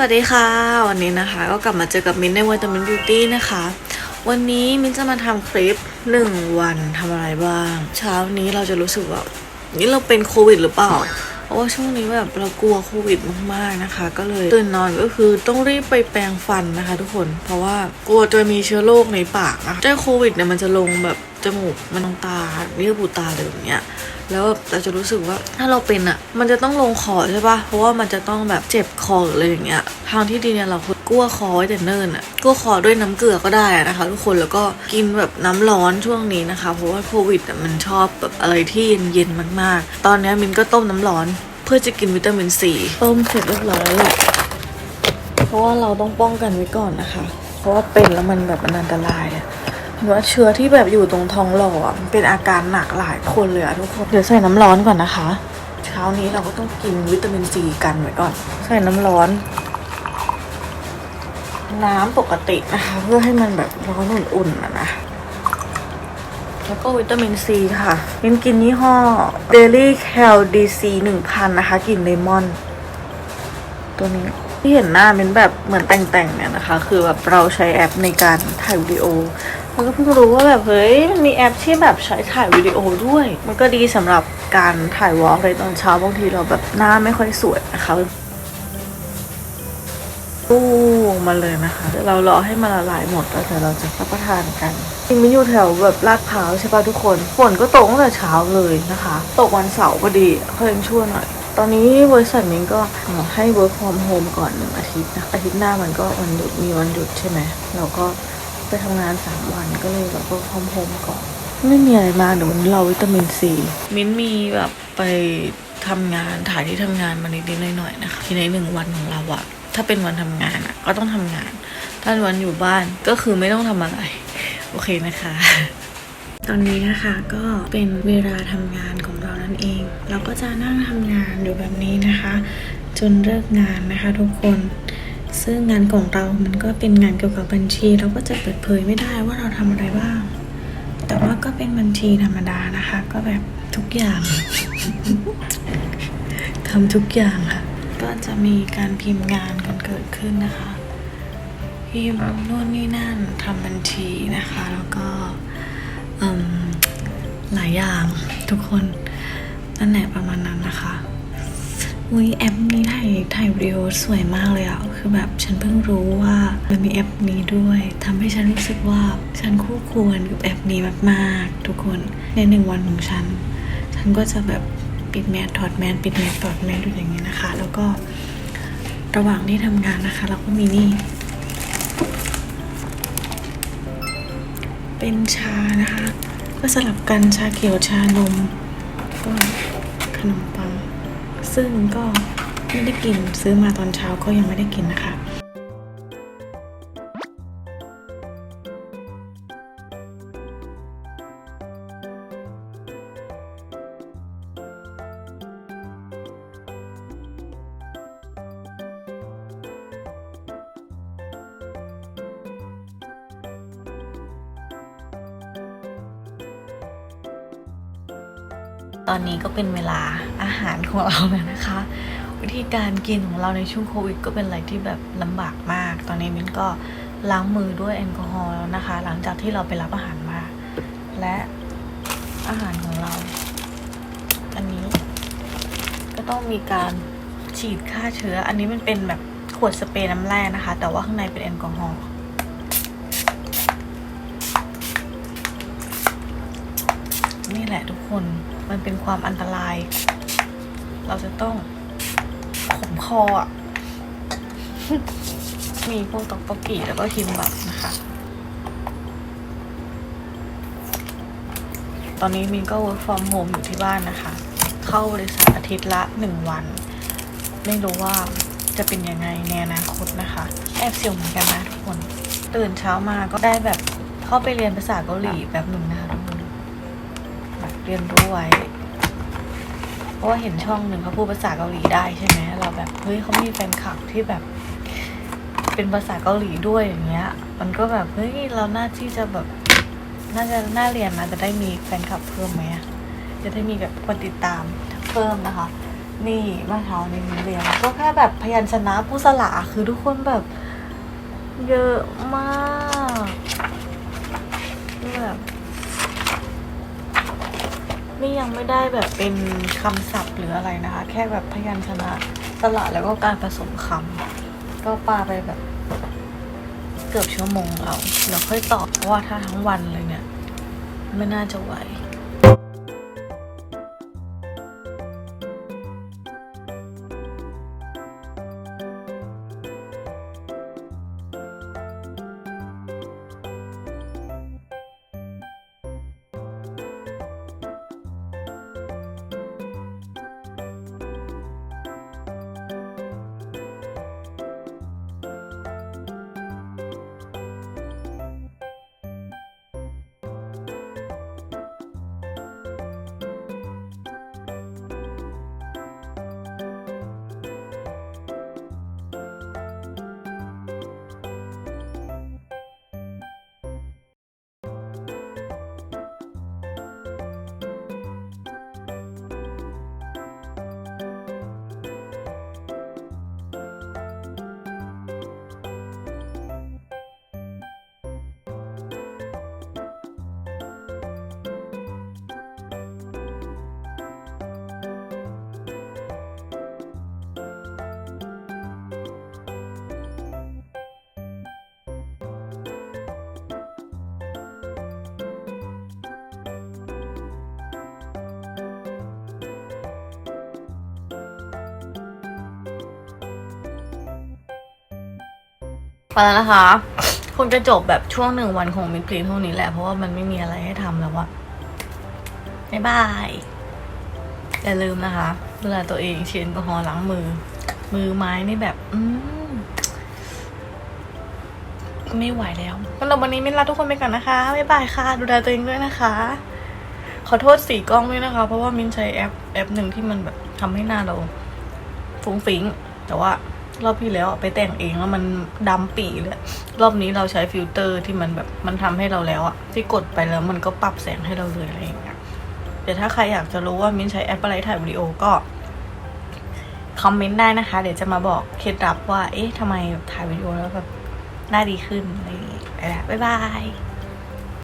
สวัสดีค่ะ วันนี้นะคะ ก็กลับมาเจอกับมิ้นในวันตมินบิวตี้นะคะ วันนี้มิ้นจะมาทำคลิปหนึ่งวันทำอะไรบ้าง เช้านี้เราจะรู้สึกว่า นี่เราเป็นโควิดหรือเปล่า เพราะว่าช่วงนี้แบบเรากลัวโควิดมากๆนะคะ ก็เลยตื่นนอนก็คือต้องรีบไปแปรงฟันนะคะ ทุกคน เพราะว่ากลัวจะมีเชื้อโรคในปากนะเจ้าโควิดเนี่ยมันจะลงแบบจมูกมันลงตาเยื่อบุตาอะไรแบบเนี้ย แล้วเราจะรู้สึกว่าถ้าเราเป็นอะ มันจะต้องลงคอใช่ปะเพราะว่ามันจะต้องแบบเจ็บคอหรืออะไรอย่างเงี้ย ทางที่ดีเนี่ยเราควรกลัวคอไว้แต่เนิ่นอะกลัวคอด้วยน้ำเกลือก็ได้นะคะ ทุกคนแล้วก็กินแบบน้ำร้อนช่วงนี้นะคะ เพราะว่าโควิดมันชอบแบบอะไรที่เย็นๆมากๆ ตอนนี้มินก็ต้มน้ำร้อน เพื่อจะกินวิตามินซีต้มเสร็จเรียบร้อยแล้วแหละเพราะว่าเราต้องป้องกันไว้ก่อนนะคะ เพราะว่าเป็นแล้วมันแบบมันอันตรายอะ เห็นว่าเชื้อที่แบบอยู่ตรงท้องหล่ออะมันเป็นอาการหนักหลายคนเลยอะทุกคน เดี๋ยวใส่น้ำร้อนก่อนนะคะ เช้านี้เราก็ต้องกินวิตามินซีกันไว้ก่อน ใส่น้ำร้อน น้ำปกตินะคะ เพื่อให้มันแบบร้อนอุ่นๆอะนะแล้วก็วิตามินซีค่ะมินกินยี่ห้อ Daily Cal DC 1000 นะคะกลิ่นเลมอน ตัวนี้ที่เห็นหน้าเป็นแบบเหมือนแต่งๆเนี่ยนะคะ คือแบบเราใช้แอปในการถ่ายวิดีโอ แล้วก็เพิ่งรู้ว่าแบบเฮ้ยมันมีแอปที่แบบใช้ถ่ายวิดีโอด้วย มันก็ดีสำหรับการถ่ายวอล์กในตอนเช้าบางทีเราแบบหน้าไม่ค่อยสวยนะคะตู้มาเลยนะคะ เรารอให้มันละลายหมดแล้วเดี๋ยวเราจะรับประทานกันจริงมันอยู่แถวแบบลาดพร้าวใช่ป่ะทุกคน ฝนก็ตกตั้งแต่เช้าเลยนะคะ ตกวันเสาร์พอดีเขายังชั่วหน่อย ตอนนี้บริษัทมิงก็ให้ work from home ก่อนหนึ่งอาทิตย์นะ อาทิตย์หน้ามันก็วันหยุดมีวันหยุดใช่ไหมเราก็ ไปทำงานสามวันก็เลยแบบ work from home ก่อน ไม่มีอะไรมากเดี๋ยววันนี้เราวิตามินซีมิ้นมีแบบไปทำงานถ่ายที่ทำงานมานิดๆหน่อยๆนะคะที่ในหนึ่งวันของเราอะถ้าเป็นวันทำงานอะก็ต้องทำงาน ถ้าวันอยู่บ้านก็คือไม่ต้องทำอะไร โอเคนะคะ ตอนนี้นะคะก็เป็นเวลาทำงานของเรานั่นเอง เราก็จะนั่งทำงานอยู่แบบนี้นะคะ จนเลิกงานนะคะทุกคน ซึ่งงานของเรามันก็เป็นงานเกี่ยวกับบัญชี เราก็จะเปิดเผยไม่ได้ว่าเราทำอะไรบ้าง แต่ว่าก็เป็นบัญชีธรรมดานะคะ ก็แบบทุกอย่างทำทุกอย่างค่ะ ก็จะมีการพิมพ์งานกันเกิดขึ้นนะคะ พิมพ์นู่นนี่นั่นทำบัญชีนะคะ แล้วก็หลายอย่างทุกคนนั่นแหละประมาณนั้นนะคะ อุ้ยแอปนี้ถ่ายถ่ายวิดีโอสวยมากเลยอะคือแบบฉันเพิ่งรู้ว่ามันมีแอปนี้ด้วยทำให้ฉันรู้สึกว่าฉันคู่ควรกับแอปนี้มากๆ ทุกคนในหนึ่งวันของฉัน ฉันก็จะแบบปิดแมสถอดแมสปิดแมสถอดแมสอยู่อย่างนี้นะคะ แล้วก็ระหว่างที่ทำงานนะคะ เราก็มีนี่ เป็นชานะคะ ก็สลับกันชาเขียวชานมก็ขนมปัง ซึ่งก็ไม่ได้กินซื้อมาตอนเช้าก็ยังไม่ได้กินนะคะ ตอนนี้ก็เป็นเวลาอาหารของเราแล้วนะคะ วิธีการกินของเราในช่วงโควิด ก็เป็นอะไรที่แบบลำบากมาก ตอนนี้มิ้นก็ล้างมือด้วยแอลกอฮอล์แล้วนะคะ หลังจากที่เราไปรับอาหารมา และอาหารของเรา อันนี้ ก็ต้องมีการฉีดฆ่าเชื้อ อันนี้มันเป็นแบบขวดสเปรย์น้ำแร่นะคะ แต่ว่าข้างในเป็นแอลกอฮอล์ นี่แหละทุกคนมันเป็นความอันตราย เราจะต้องขมคออะ มีพวกตอกโปกิแล้วก็คิมบับนะคะ ตอนนี้มินก็ work from home อยู่ที่บ้านนะคะ เข้าบริษัทอาทิตย์ละหนึ่งวัน ไม่รู้ว่าจะเป็นยังไงในอนาคตนะคะ แอบเสียวเหมือนกันนะทุกคน ตื่นเช้ามาก็ได้แบบเข้าไปเรียนภาษาเกาหลีแบบหนึ่งนะคะทุกค เรียนรู้ไว้ เพราะว่าเห็นช่องหนึ่งเขาพูดภาษาเกาหลีได้ใช่ไหมเราแบบเฮ้ยเขามีแฟนคลับที่แบบ เป็นภาษาเกาหลีด้วยอย่างเงี้ย มันก็แบบเฮ้ยเราน่าที่จะแบบน่าจะน่าเรียนนะจะได้มีแฟนคลับเพิ่มไหมจะได้มีแบบคนติดตามเพิ่มนะคะ นี่เมื่อเช้านี้มินเรียนก็แค่แบบพยัญชนะผู้สละคือทุกคนแบบ เยอะมากคือแบบ นี่ยังไม่ได้แบบเป็นคำศัพท์หรืออะไรนะคะ แค่แบบพยัญชนะสระแล้วก็การผสมคำก็ปาไปแบบ เกือบชั่วโมงแล้วเดี๋ยวค่อยตอบเพราะว่าถ้าทั้งวันเลยเนี่ย ไม่น่าจะไหว ไปแล้วนะคะ คงจะจบแบบช่วงหนึ่งวันของมิตรพลีเท่านี้แหละ เพราะว่ามันไม่มีอะไรให้ทำแล้วอะบ๊ายบาย อย่าลืมนะคะดูแลตัวเองเช็ดแอลกอฮอล์ล้างมือ มือไม้นี่แบบ อืมไม่ไหวแล้วสำหรับวันนี้มินลาทุกคนไปก่อนนะคะ บ๊ายบายค่ะ ดูแลตัวเองด้วยนะคะ ขอโทษสีกล้องด้วยนะคะ เพราะว่ามินใช้แอปแอปหนึ่งที่มันแบบทำให้หน้าเราฟุ้งฟิ้ง แต่ว่า รอบที่แล้วไปแต่งเองแล้วมันดำปีเลย รอบนี้เราใช้ฟิลเตอร์ที่มันแบบมันทำให้เราแล้วอะที่กดไปแล้วมันก็ปรับแสงให้เราเลยอะไรอย่างเงี้ยแต่ถ้าใครอยากจะรู้ว่ามิ้นใช้แอปอะไรถ่ายวิดีโอก็คอมเมนต์ได้นะคะ เดี๋ยวจะมาบอกเคล็ดลับว่า เอ๊ะทำไมถ่ายวิดีโอแล้วแบบหน้าดีขึ้นอะไรอย่างเงี้ยไปละบ๊ายบาย